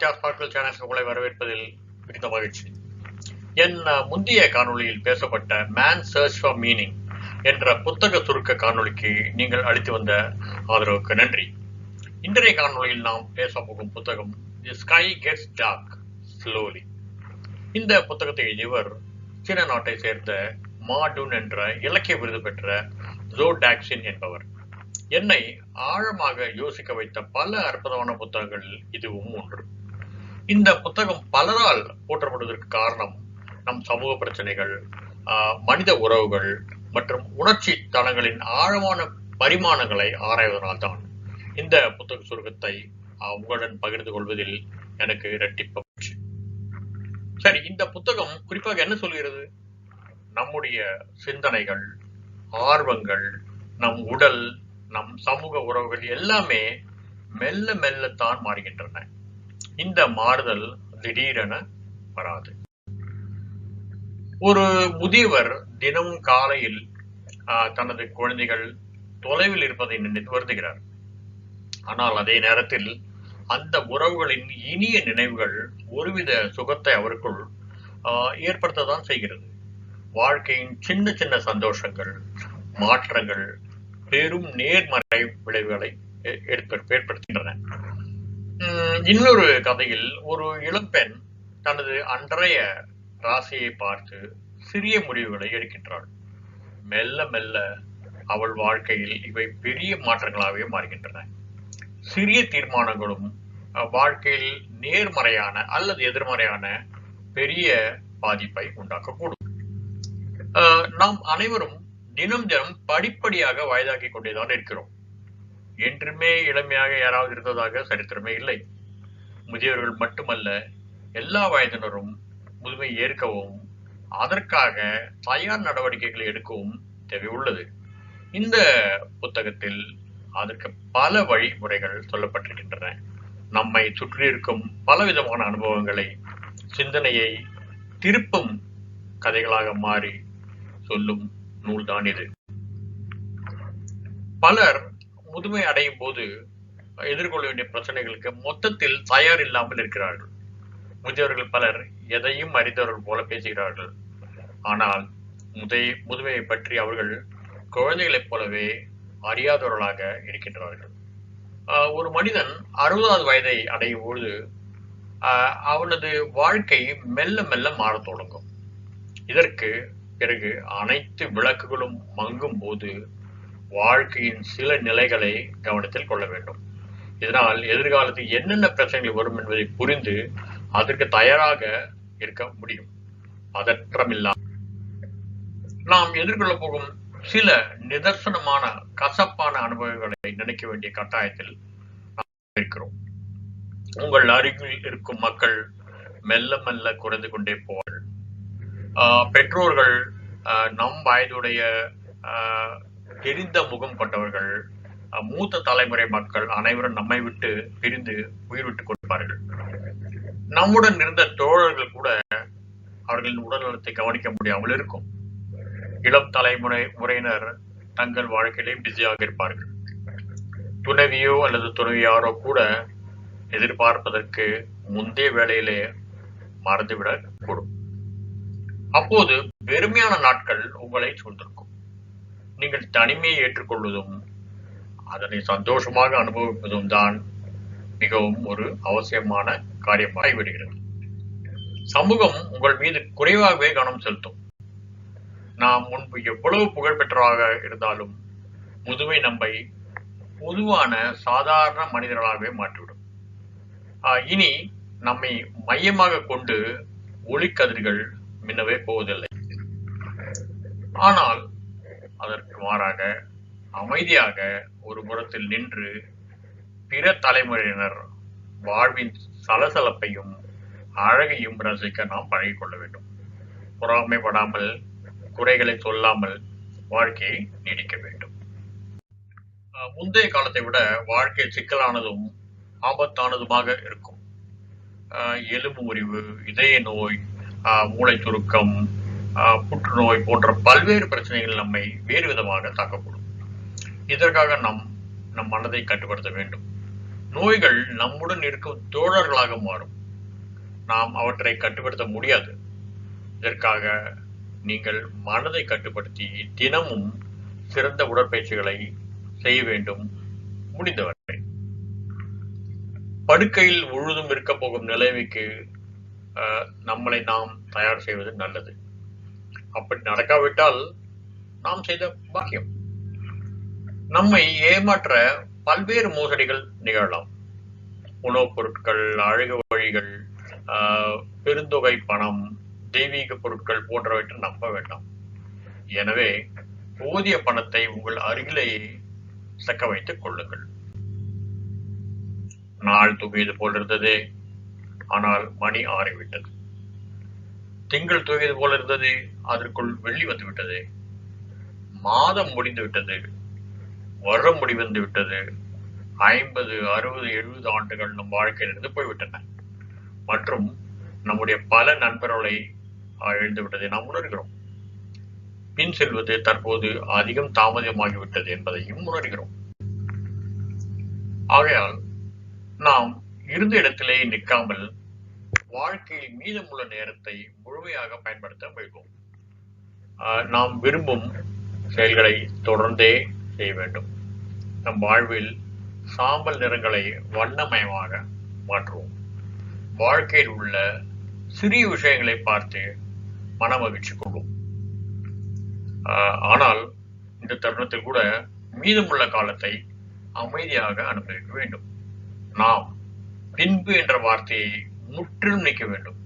Sathya sparkle channels உங்களை வரவேற்பதில் மிகுந்த மகிழ்ச்சி. என் முந்தைய காணொளியில் பேசப்பட்ட மேன் சர்ச் ஃபார் மீனிங் என்ற புத்தக சுருக்க காணொளிக்கு நீங்கள் அளித்து வந்த ஆதரவுக்கு நன்றி. இன்றைய காணொளியில் நாம் பேச போகும் புத்தகம் the sky gets dark slowly இந்த புத்தகத்தை எழுதியவர் சீன நாட்டை சேர்ந்த மாடுன் என்ற இலக்கிய விருது பெற்ற ஜோ டாக்ஸின் என்பவர். என்னை ஆழமாக யோசிக்க வைத்த பல அற்புதமான புத்தகங்கள் இதுவும் ஒன்று. இந்த புத்தகம் பலரால் போற்றப்படுவதற்கு காரணம் நம் சமூக பிரச்சனைகள் ஆஹ், மனித உறவுகள் மற்றும் உணர்ச்சி தளங்களின் ஆழமான பரிமாணங்களை ஆராய்வதனால் தான் இந்த புத்தக சுருக்கத்தை உங்களுடன் பகிர்ந்து கொள்வதில் எனக்கு இரட்டிப்பு சரி இந்த புத்தகம் குறிப்பாக என்ன சொல்கிறது? நம்முடைய சிந்தனைகள் ஆர்வங்கள் நம் உடல் நம் சமூக உறவுகள் எல்லாமே மெல்ல மெல்லத்தான் மாறுகின்றன. இந்த மாறுதல் திடீரென வராது. ஒரு முதியவர் தினமும் காலையில் ஆஹ், தனது குழந்தைகள் தொலைவில் இருப்பதை நினைத்து வருந்துகிறார். ஆனால் அதே நேரத்தில் அந்த உறவுகளின் இனிய நினைவுகள் ஒருவித சுகத்தை அவருக்குள் ஆஹ், ஏற்படுத்தத்தான் செய்கிறது. வாழ்க்கையின் சின்ன சின்ன சந்தோஷங்கள் மாற்றங்கள் பெரும் நேர்மறை விளைவுகளை ஏ- ஏற்படுத்துகின்றன. இன்னொரு கதையில் ஒரு இளம்பெண் தனது அன்றைய ராசியை பார்த்து சிறிய முடிவுகளை எடுக்கின்றாள். மெல்ல மெல்ல அவள் வாழ்க்கையில் இவை பெரிய மாற்றங்களாகவே மாறுகின்றன. சிறிய தீர்மானங்களும் அஹ், வாழ்க்கையில் நேர்மறையான அல்லது எதிர்மறையான பெரிய பாதிப்பை உண்டாக்கக்கூடும். நாம் அனைவரும் தினம் தினம் படிப்படியாக வயதாக்கிக் கொண்டேதான் இருக்கிறோம். என்றுமே இளமையாக யாராவது இருந்ததாக சரித்திரமே இல்லை. முதியவர்கள் மட்டுமல்ல எல்லா வயதினரும் முதுமை ஏற்கவும் அதற்காக தயார் நடவடிக்கைகளை எடுக்கவும் தேவை உள்ளது. இந்த புத்தகத்தில் அதற்கு பல வழிமுறைகள் சொல்லப்பட்டிருக்கின்றன. நம்மை சுற்றி இருக்கும் பலவிதமான அனுபவங்களை சிந்தனையை திருப்பும் கதைகளாக மாறி சொல்லும் நூல்தான் இது. பலர் முதுமை அடையும் போது எதிர்கொள்ள வேண்டிய பிரச்சனைகளுக்கு மொத்தத்தில் தயார் இல்லாமல் இருக்கிறார்கள். முதியவர்கள் பலர் எதையும் அறிந்தவர்கள் போல பேசுகிறார்கள். ஆனால் முதை முதுமையை பற்றி அவர்கள் குழந்தைகளைப் போலவே அறியாதவர்களாக இருக்கின்றார்கள். ஒரு மனிதன் அறுபதாவது வயதை அடையும் பொழுது அவனது வாழ்க்கை மெல்ல மெல்ல மாறத் தொடங்கும். இதற்கு பிறகு அனைத்து விளக்குகளும் மங்கும் போது வாழ்க்கையின் சில நிலைகளை கவனத்தில் கொள்ள வேண்டும். இதனால் எதிர்காலத்தில் என்னென்ன பிரச்சனைகள் வரும் என்பதை புரிந்து அதற்கு தயாராக இருக்க முடியும். பதற்றமில்லா. நாம் எதிர்கொள்ள போகும் சில நிதர்சனமான கசப்பான அனுபவங்களை நினைக்க வேண்டிய கட்டாயத்தில் இருக்கிறோம். உங்கள் அருகில் இருக்கும் மக்கள் மெல்ல மெல்ல குறைந்து கொண்டே போவார்கள். ஆஹ் பெற்றோர்கள் நம் வயதுடைய தெரிந்த முகம் கொண்டவர்கள் மூத்த தலைமுறை மக்கள் அனைவரும் நம்மை விட்டு பிரிந்து உயிர் விட்டுக் கொடுப்பார்கள். நம்முடன் இருந்த தோழர்கள் கூட அவர்களின் உடல் நலத்தை கவனிக்க முடியாமல் இருக்கும். இளம் தலைமுறை முறையினர் தங்கள் வாழ்க்கையிலே பிஸியாக இருப்பார்கள். துணைவியோ அல்லது துணைவியாரோ கூட எதிர்பார்ப்பதற்கு முந்தைய வேலையிலே மறந்துவிடக்கூடும் அப்போது வெறுமையான நாட்கள் உங்களை சூழ்ந்திருக்கும். நீங்கள் தனிமையை ஏற்றுக்கொள்வதும் அதனை சந்தோஷமாக அனுபவிப்பதும் தான் மிகவும் ஒரு அவசியமான காரியமாக விடுகிறது. சமூகம் உங்கள் மீது குறைவாகவே கவனம் செலுத்தும். நாம் முன்பு எவ்வளவு புகழ்பெற்றவராக இருந்தாலும் முதுமை நம்மை பொதுவான சாதாரண மனிதர்களாகவே மாற்றிவிடும். இனி நம்மை மையமாக கொண்டு ஒளிக்கதிர்கள் மின்னவே போவதில்லை. ஆனால் அதற்கு மாறாக அமைதியாக ஒரு புறத்தில் நின்று பிற தலைமுறையினர் வாழ்வின் சலசலப்பையும் அழகையும் ரசிக்க நாம் பழகிக்கொள்ள வேண்டும். பொறாமைப்படாமல் குறைகளை சொல்லாமல் வாழ்க்கையை நீடிக்க வேண்டும். முந்தைய காலத்தை விட வாழ்க்கை சிக்கலானதும் ஆபத்தானதுமாக இருக்கும். எலும்பு முறிவு இதய நோய் மூளை சுருக்கம் புற்றுநோய் போன்ற பல்வேறு பிரச்சனைகள் நம்மை வேறு விதமாக தாக்கக்கூடும் இதற்காக நம் நம் மனதை கட்டுப்படுத்த வேண்டும். நோய்கள் நம்முடன் இருக்கும் தோழர்களாக மாறும். நாம் அவற்றை கட்டுப்படுத்த முடியாது. இதற்காக நீங்கள் மனதை கட்டுப்படுத்தி தினமும் சிறந்த உடற்பயிற்சிகளை செய்ய வேண்டும். முடிந்தவரை. படுக்கையில் முழுதும் இருக்க போகும் நிலைமைக்கு நம்மளை நாம் தயார் செய்வது நல்லது. அப்படி நடக்காவிட்டால் நாம் செய்த பாக்கியம். நம்மை ஏமாற்ற பல்வேறு மோசடிகள் நிகழலாம். உணவுப் பொருட்கள் அழகு வழிகள் ஆஹ், பெருந்தொகை பணம் தெய்வீக பொருட்கள் போன்றவற்றை நம்ப வேண்டாம். எனவே போதிய பணத்தை உங்கள் அருகிலேயே தக்க வைத்துக் கொள்ளுங்கள். நாள் தூங்கியது போல் இருந்ததே. ஆனால் மணி ஆறிவிட்டது. திங்கள் தூங்கியது போல இருந்தது. அதற்குள் வெள்ளி வந்து விட்டது. மாதம் முடிந்து விட்டது. வருடம் முடிவந்து விட்டது. ஐம்பது அறுபது எழுபது ஆண்டுகள் நம் வாழ்க்கையிலிருந்து போய்விட்டன. மற்றும் நம்முடைய பல நண்பர்களை ஆஹ், விட்டதை நாம் உணர்கிறோம். பின் செல்வது தற்போது அதிகம் தாமதமாகிவிட்டது என்பதையும் உணர்கிறோம். ஆகையால் நாம் இருந்த இடத்திலே நிற்காமல் வாழ்க்கையில் மீதமுள்ள நேரத்தை முழுமையாக பயன்படுத்த முயல்வோம். ஆஹ், நாம் விரும்பும் செயல்களை தொடர்ந்தே செய்ய வேண்டும். நம் வாழ்வில் சாம்பல் நிறங்களை வண்ணமயமாக மாற்றுவோம். வாழ்க்கையில் உள்ள சிறிய விஷயங்களை பார்த்து மன மகிழ்ச்சி கொள்வோம். ஆஹ், ஆனால் இந்த தருணத்தில் கூட மீதமுள்ள காலத்தை அமைதியாக அனுபவிக்க வேண்டும். நாம் பின்பு என்ற வார்த்தையை முற்றிலும் நீக்க வேண்டும்.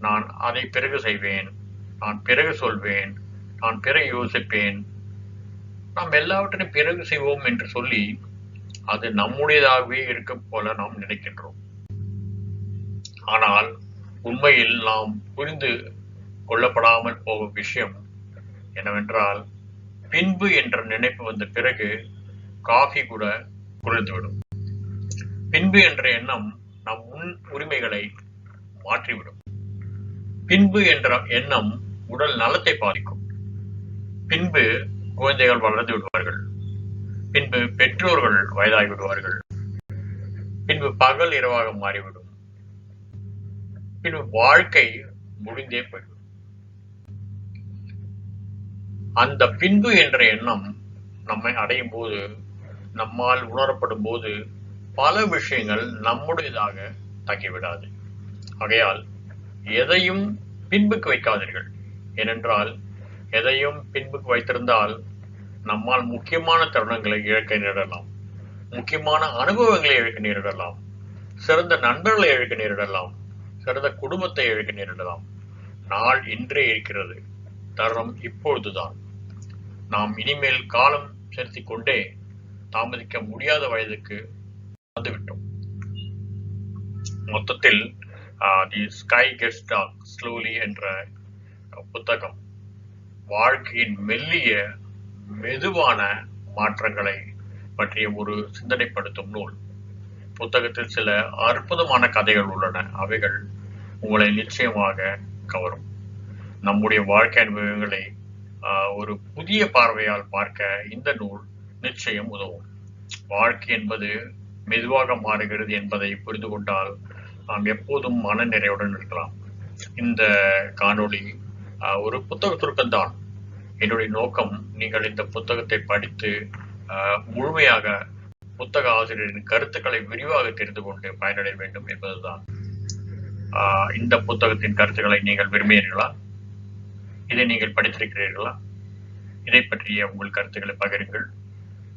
நான் அதை பிறகு செய்வேன். நான் பிறகு சொல்வேன். நான் பிறகு யோசிப்பேன். நாம் எல்லாவற்றையும் பிறகு செய்வோம் என்று சொல்லி அது நம்முடையதாகவே இருக்கும் போல நாம் நினைக்கின்றோம். ஆனால் உண்மையில் நாம் புரிந்து கொள்ளப்படாமல் போகும் விஷயம் என்னவென்றால் பின்பு என்ற நினைப்பு வந்த பிறகு காஃபி கூட குறைந்துவிடும். பின்பு என்ற எண்ணம் நம் முன் உரிமைகளை மாற்றிவிடும். பின்பு என்ற எண்ணம் உடல் நலத்தை பாதிக்கும். பின்பு குழந்தைகள் வளர்ந்து விடுவார்கள். பின்பு பெற்றோர்கள் வயதாகி விடுவார்கள். பின்பு பகல் இரவாக மாறிவிடும். பின்பு வாழ்க்கை முடிந்தே போய்விடும். அந்த பின்பு என்ற எண்ணம் நம்மை அடையும் போது நம்மால் உணரப்படும் போது பல விஷயங்கள் நம்முடையதாக தங்கிவிடாது. ஆகையால் எதையும் பின்புக்கு வைக்காதீர்கள். ஏனென்றால் எதையும் பின்புக்கு வைத்திருந்தால் நம்மால் முக்கியமான தருணங்களை இழக்க நேரிடலாம். முக்கியமான அனுபவங்களை இழக்க நேரிடலாம். சிறந்த நண்பர்களை இழக்க நேரிடலாம். சிறந்த குடும்பத்தை இழக்க நேரிடலாம். நாள் இன்றே இருக்கிறது. தருணம் இப்பொழுதுதான். நாம் இனிமேல் காலம் செலுத்திக் கொண்டே தாமதிக்க முடியாத வயதுக்கு வந்துவிட்டோம் மொத்தத்தில் the sky gets dark slowly என்ற புத்தகம் வாழ்க்கையின் மெல்லிய மெதுவான மாற்றங்களை பற்றிய ஒரு சிந்தனைப்படுத்தும் நூல். புத்தகத்தில் சில அற்புதமான கதைகள் உள்ளன. அவைகள் உங்களை நிச்சயமாக கவரும். நம்முடைய வாழ்க்கை அனுபவங்களை ஆஹ், ஒரு புதிய பார்வையால் பார்க்க இந்த நூல் நிச்சயம் உதவும். வாழ்க்கை என்பது மெதுவாக மாறுகிறது என்பதை புரிந்து கொண்டால் நாம் எப்போதும் மன நிறைவுடன் இருக்கலாம். இந்த காணொளி ஆஹ், ஒரு புத்தக சுருக்கம்தான். என்னுடைய நோக்கம் நீங்கள் இந்த புத்தகத்தை படித்து ஆஹ், முழுமையாக புத்தக ஆசிரியரின் கருத்துக்களை விரிவாக தெரிந்து கொண்டு பயனடைய வேண்டும் என்பதுதான். ஆஹ், இந்த புத்தகத்தின் கருத்துக்களை நீங்கள் விரும்புகிறீர்களா? இதை நீங்கள் படித்திருக்கிறீர்களா? இதை பற்றிய உங்கள் கருத்துக்களை பகிருங்கள்.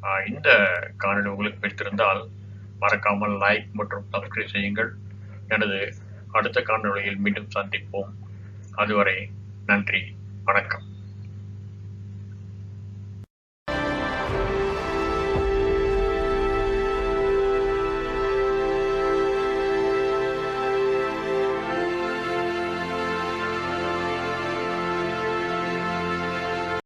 ஆஹ், இந்த காணொலி உங்களுக்கு பிடித்திருந்தால் மறக்காமல் லைக் மற்றும் சப்ஸ்கிரைப் செய்யுங்கள். எனது அடுத்த காணொளியில் மீண்டும் சந்திப்போம். அதுவரை நன்றி வணக்கம்.